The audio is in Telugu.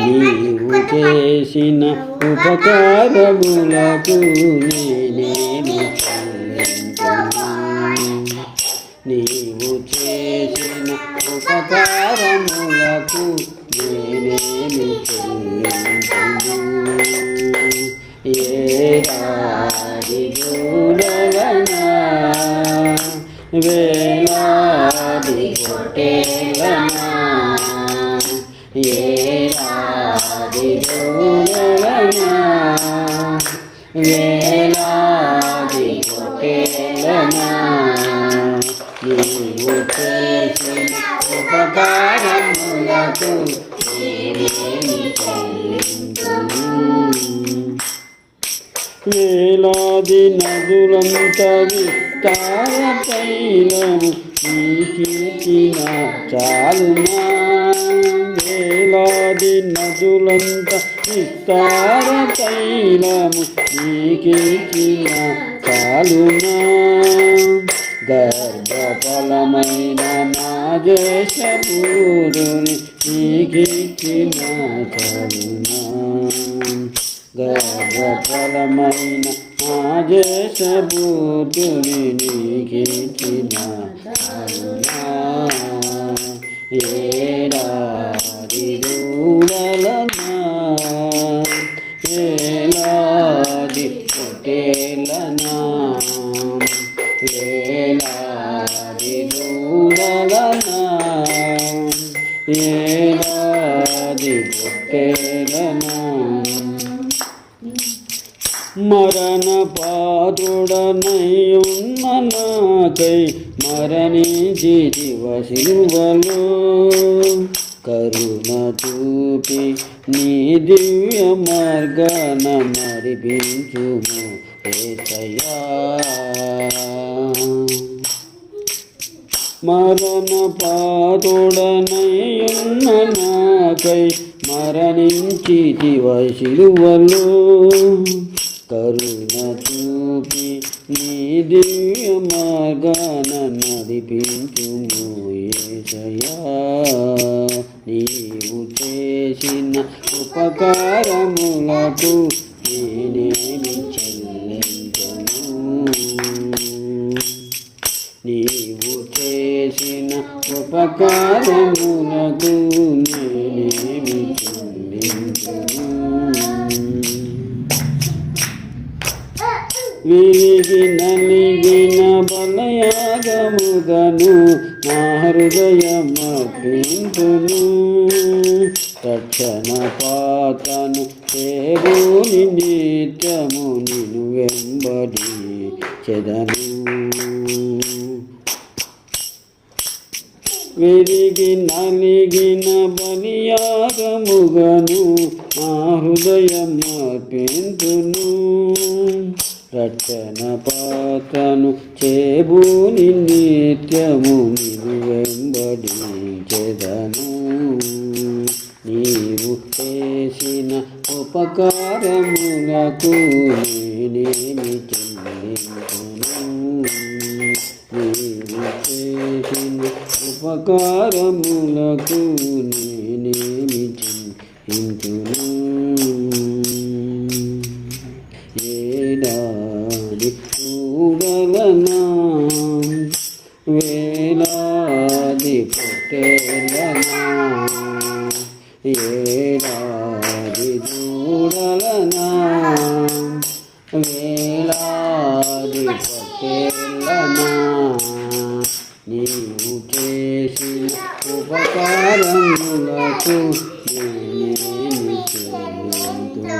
నీవు చేసిన ఉపకారములకు నేనేమి నీవు చేసిన ఉపకారములకు నేనేమి చెల్లింతును ఏడాది చూడవనా వేలాది కొట్టేలనా? ఏ వేలాది కొట్టేలనా నీవు చేసిన ఉపకారములకు వేలాది నదులంత విస్తార తైలము చాలునా? వేలాది నదులంత విస్తార తైలము నీకిన చాలునా గర్భఫలమైన నాగేశూరుని నీకిచ్చిన చాలునా గర్భఫలమైన నాగేశూరుని నీకిచ్చిన కరుణా. ఏ పొటేలనా ఏలాది దూడలనా ఏలాది పొట్టేలనా మరణ పాదుడనై ఉన్న నాకై మరణించి శివశిలువలో కరుణ చూపి నీ దివ్య మార్గాన మరిపించుము ఏసయ్యా. మరణ పాతుడనయున్న నాకై మరణించి శిలువలో కరుణ చూపి నీ దివ్య మార్గాన నడిపించుము ఏసయ్యా. నీవు చే చేసిన ఉపకారములకు నేనేమి చెల్లించను నీవు చేసిన ఉపకారములకు నేనేమి చెల్లించును విరిగి గను బలయాగముగను నా హృదయమర్పింతును తక్షణ పాతను చేరుని నిత్యము నిను వెంబడి చెదను. విరిగి నలిగిన బలియాగముగను నా హృదయం అర్పింతును రక్షణ పాత్రను చేబూని నిత్యము నిన్ను వెంబడి చెదను. నీవు చేసిన ఉపకారములకు నేనేమి చెల్లించును నీవు చేసిన ఉపకారములకు నేనేమి చింతును ఏడాది చూడలనా వేలాది పట్టేలనా నీవు చేసిన ఉపకారములకు నేను చెల్లింతును